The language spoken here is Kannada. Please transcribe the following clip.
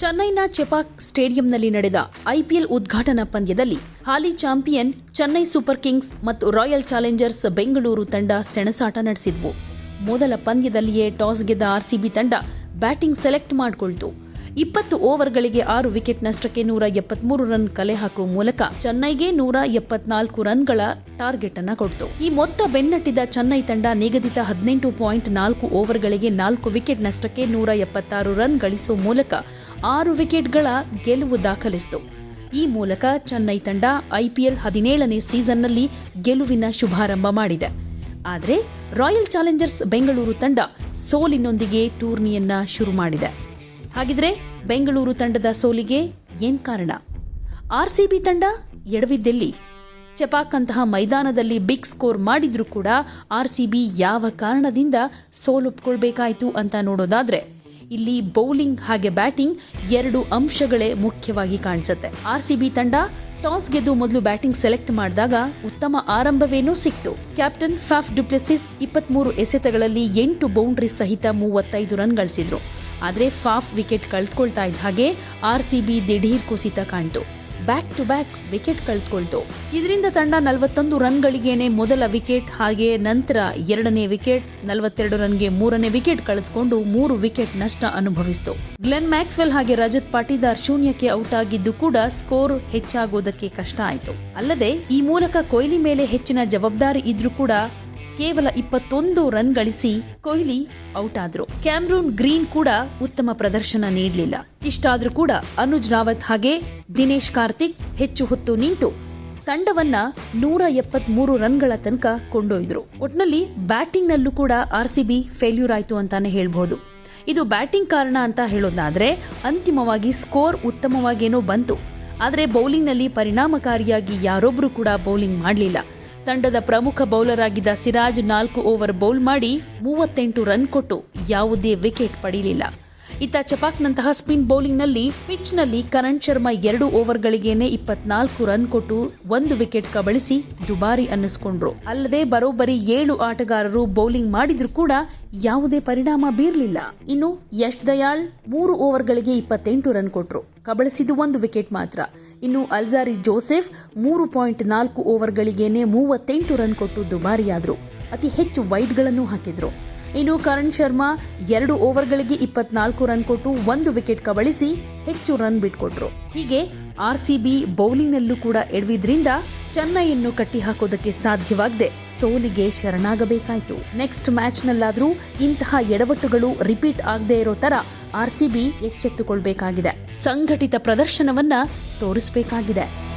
ಚೆನ್ನೈನ ಚೆಪಾಕ್ ಸ್ಟೇಡಿಯಂನಲ್ಲಿ ನಡೆದ ಐಪಿಎಲ್ ಉದ್ಘಾಟನಾ ಪಂದ್ಯದಲ್ಲಿ ಹಾಲಿ ಚಾಂಪಿಯನ್ ಚೆನ್ನೈ ಸೂಪರ್ ಕಿಂಗ್ಸ್ ಮತ್ತು ರಾಯಲ್ ಚಾಲೆಂಜರ್ಸ್ ಬೆಂಗಳೂರು ತಂಡ ಸೆಣಸಾಟ ನಡೆಸಿದ್ವು. ಮೊದಲ ಪಂದ್ಯದಲ್ಲಿಯೇ ಟಾಸ್ ಗೆದ್ದ ಆರ್ಸಿಬಿ ತಂಡ ಬ್ಯಾಟಿಂಗ್ ಸೆಲೆಕ್ಟ್ ಮಾಡಿಕೊಳ್ತು. ಇಪ್ಪತ್ತು ಓವರ್ಗಳಿಗೆ ಆರು ವಿಕೆಟ್ ನಷ್ಟಕ್ಕೆ ನೂರ ಎಪ್ಪತ್ಮೂರು ರನ್ ಕಲೆ ಹಾಕುವ ಮೂಲಕ ಚೆನ್ನೈಗೆ ನೂರ ಎಪ್ಪತ್ನಾಲ್ಕು ರನ್ಗಳ ಟಾರ್ಗೆಟ್ ಅನ್ನು ಕೊಡ್ತು. ಈ ಮೊತ್ತ ಬೆನ್ನಟ್ಟಿದ ಚೆನ್ನೈ ತಂಡ ನಿಗದಿತ ಹದಿನೆಂಟು ಪಾಯಿಂಟ್ ನಾಲ್ಕು ಓವರ್ಗಳಿಗೆ ನಾಲ್ಕು ವಿಕೆಟ್ ನಷ್ಟಕ್ಕೆ ನೂರ ಎಪ್ಪತ್ತಾರು ರನ್ ಗಳಿಸುವ ಮೂಲಕ ಆರು ವಿಕೆಟ್ಗಳ ಗೆಲುವು ದಾಖಲಿಸಿತು. ಈ ಮೂಲಕ ಚೆನ್ನೈ ತಂಡ ಐಪಿಎಲ್ ಹದಿನೇಳನೇ ಸೀಸನ್ನಲ್ಲಿ ಗೆಲುವಿನ ಶುಭಾರಂಭ ಮಾಡಿದೆ. ಆದರೆ ರಾಯಲ್ ಚಾಲೆಂಜರ್ಸ್ ಬೆಂಗಳೂರು ತಂಡ ಸೋಲಿನೊಂದಿಗೆ ಟೂರ್ನಿಯನ್ನ ಶುರು ಮಾಡಿದೆ. ಹಾಗಿದ್ರೆ ಬೆಂಗಳೂರು ತಂಡದ ಸೋಲಿಗೆ ಏನ್ ಕಾರಣ? ಆರ್ಸಿಬಿ ತಂಡ ಎಡವಿದ್ದೆಲ್ಲಿ. ಚಪಾಕ್ ಅಂತಹ ಮೈದಾನದಲ್ಲಿ ಬಿಗ್ ಸ್ಕೋರ್ ಮಾಡಿದ್ರೂ ಕೂಡ ಆರ್ಸಿಬಿ ಯಾವ ಕಾರಣದಿಂದ ಸೋಲುಪ್ಕೊಳ್ಬೇಕಾಯ್ತು ಅಂತ ನೋಡೋದಾದ್ರೆ, ಇಲ್ಲಿ ಬೌಲಿಂಗ್ ಹಾಗೆ ಬ್ಯಾಟಿಂಗ್ ಎರಡು ಅಂಶಗಳೇ ಮುಖ್ಯವಾಗಿ ಕಾಣಿಸುತ್ತೆ. ಆರ್ಸಿಬಿ ತಂಡ ಟಾಸ್ ಗೆದ್ದು ಮೊದಲು ಬ್ಯಾಟಿಂಗ್ ಸೆಲೆಕ್ಟ್ ಮಾಡಿದಾಗ ಉತ್ತಮ ಆರಂಭವೇನೂ ಸಿಕ್ತು. ಕ್ಯಾಪ್ಟನ್ ಫಾಫ್ ಡುಪ್ಲೆಸಿಸ್ ಇಪ್ಪತ್ಮೂರು ಎಸೆತಗಳಲ್ಲಿ ಎಂಟು ಬೌಂಡ್ರಿ ಸಹಿತ ಮೂವತ್ತೈದು ರನ್ ಗಳಿಸಿದ್ರು. ಆದರೆ ಫಾಫ್ ವಿಕೆಟ್ ಕಳೆದುಕೊಳ್ತಾ ಇದ್ದ ಹಾಗೆ ಆರ್ ಸಿ ಬಿ ದಿಢೀರ್ ಕುಸಿತ ಕಾಣ್ತು ಬ್ಯಾಕ್ ಟು ಬ್ಯಾಕ್ ವಿಕೆಟ್ ಕಳೆದುಕೊಳ್ತು. ಇದರಿಂದ ತಂಡ ನಲವತ್ತೊಂದು ರನ್ಗಳಿಗೇನೆ ಮೊದಲ ವಿಕೆಟ್ ಹಾಗೆ ನಂತರ ಎರಡನೇ ವಿಕೆಟ್ ನಲವತ್ತೆರಡು ರನ್ಗೆ ಮೂರನೇ ವಿಕೆಟ್ ಕಳೆದುಕೊಂಡು ಮೂರು ವಿಕೆಟ್ ನಷ್ಟ ಅನುಭವಿಸಿತು. ಗ್ಲೆನ್ ಮ್ಯಾಕ್ಸ್ವೆಲ್ ಹಾಗೆ ರಜತ್ ಪಾಟೀದಾರ್ ಶೂನ್ಯಕ್ಕೆ ಔಟ್ ಆಗಿದ್ದು ಕೂಡ ಸ್ಕೋರ್ ಹೆಚ್ಚಾಗೋದಕ್ಕೆ ಕಷ್ಟ ಆಯಿತು. ಅಲ್ಲದೆ ಈ ಮೂಲಕ ಕೊಹ್ಲಿ ಮೇಲೆ ಹೆಚ್ಚಿನ ಜವಾಬ್ದಾರಿ ಇದ್ರೂ ಕೂಡ ಕೇವಲ ಇಪ್ಪತ್ತೊಂದು ರನ್ ಗಳಿಸಿ ಕೊಹ್ಲಿ ಔಟ್ ಆದ್ರು. ಕ್ಯಾಮ್ರೂನ್ ಗ್ರೀನ್ ಕೂಡ ಉತ್ತಮ ಪ್ರದರ್ಶನ ನೀಡಲಿಲ್ಲ. ಇಷ್ಟಾದ್ರೂ ಕೂಡ ಅನುಜ್ ರಾವತ್ ಹಾಗೆ ದಿನೇಶ್ ಕಾರ್ತಿಕ್ ಹೆಚ್ಚು ಹೊತ್ತು ನಿಂತು ತಂಡವನ್ನ ನೂರ ರನ್ ರನ್ಗಳ ತನಕ ಕೊಂಡೊಯ್ದರು. ಒಟ್ನಲ್ಲಿ ಬ್ಯಾಟಿಂಗ್ನಲ್ಲೂ ಕೂಡ ಆರ್ ಸಿ ಬಿ ಫೇಲ್ಯೂರ್ ಆಯ್ತು ಅಂತಾನೆ ಹೇಳ್ಬಹುದು ಇದು ಬ್ಯಾಟಿಂಗ್ ಕಾರಣ ಅಂತ ಹೇಳೋದಾದ್ರೆ ಅಂತಿಮವಾಗಿ ಸ್ಕೋರ್ ಉತ್ತಮವಾಗೇನೋ ಬಂತು. ಆದರೆ ಬೌಲಿಂಗ್ನಲ್ಲಿ ಪರಿಣಾಮಕಾರಿಯಾಗಿ ಯಾರೊಬ್ಬರು ಕೂಡ ಬೌಲಿಂಗ್ ಮಾಡಲಿಲ್ಲ. ತಂಡದ ಪ್ರಮುಖ ಬೌಲರ್ ಆಗಿದ್ದ ಸಿರಾಜ್ ನಾಲ್ಕು ಓವರ್ ಬೌಲ್ ಮಾಡಿ ಮೂವತ್ತೆಂಟು ರನ್ ಕೊಟ್ಟು ಯಾವುದೇ ವಿಕೆಟ್ ಪಡೆಯಲಿಲ್ಲ. ಇತ್ತ ಚಪಾಕ್ನಂತಹ ಸ್ಪಿನ್ ಬೌಲಿಂಗ್ನಲ್ಲಿ ಪಿಚ್ನಲ್ಲಿ ಕರಣ್ ಶರ್ಮಾ ಎರಡು ಓವರ್ಗಳಿಗೇನೆ ಇಪ್ಪತ್ನಾಲ್ಕು ರನ್ ಕೊಟ್ಟು ಒಂದು ವಿಕೆಟ್ ಕಬಳಿಸಿ ದುಬಾರಿ ಅನ್ನಿಸ್ಕೊಂಡ್ರು. ಅಲ್ಲದೆ ಬರೋಬ್ಬರಿ ಏಳು ಆಟಗಾರರು ಬೌಲಿಂಗ್ ಮಾಡಿದ್ರು ಕೂಡ ಯಾವುದೇ ಪರಿಣಾಮ ಬೀರಲಿಲ್ಲ. ಇನ್ನು ಯಶ್ ದಯಾಳ್ ಮೂರು ಓವರ್ಗಳಿಗೆ ಇಪ್ಪತ್ತೆಂಟು ರನ್ ಕೊಟ್ರು. ಕಬಳಿಸಿದ್ದು ಒಂದು ವಿಕೆಟ್ ಮಾತ್ರ. ಇನ್ನು ಅಲ್ಜಾರಿ ಜೋಸೆಫ್ ಮೂರು ಪಾಯಿಂಟ್ ನಾಲ್ಕು ಓವರ್ಗಳಿಗೇನೆ ಮೂವತ್ತೆಂಟು ರನ್ ಕೊಟ್ಟು ದುಬಾರಿಯಾದ್ರು. ಅತಿ ಹೆಚ್ಚು ವೈಡ್ಗಳನ್ನು ಹಾಕಿದ್ರು. ಇನ್ನು ಕರಣ್ ಶರ್ಮಾ ಎರಡು ಓವರ್ಗಳಿಗೆ ಇಪ್ಪತ್ನಾಲ್ಕು ರನ್ ಕೊಟ್ಟು ಒಂದು ವಿಕೆಟ್ ಕಬಳಿಸಿ ಹೆಚ್ಚು ರನ್ ಬಿಟ್ಕೊಟ್ರು. ಹೀಗೆ ಆರ್ಸಿಬಿ ಬೌಲಿಂಗ್ನಲ್ಲೂ ಕೂಡ ಎಡವಿದ್ರಿಂದ ಚೆನ್ನೈಯನ್ನು ಕಟ್ಟಿ ಹಾಕೋದಕ್ಕೆ ಸಾಧ್ಯವಾಗದೆ ಸೋಲಿಗೆ ಶರಣಾಗಬೇಕಾಯಿತು. ನೆಕ್ಸ್ಟ್ ಮ್ಯಾಚ್ನಲ್ಲಾದರೂ ಇಂತಹ ಎಡವಟ್ಟುಗಳು ರಿಪೀಟ್ ಆಗದೆ ಇರೋ ತರ ಬಿ ಎಚ್ಚೆತ್ತುಕೊಳ್ಬೇಕಾಗಿದೆ. ಸಂಘಟಿತ ಪ್ರದರ್ಶನವನ್ನ ತೋರಿಸಬೇಕಾಗಿದೆ.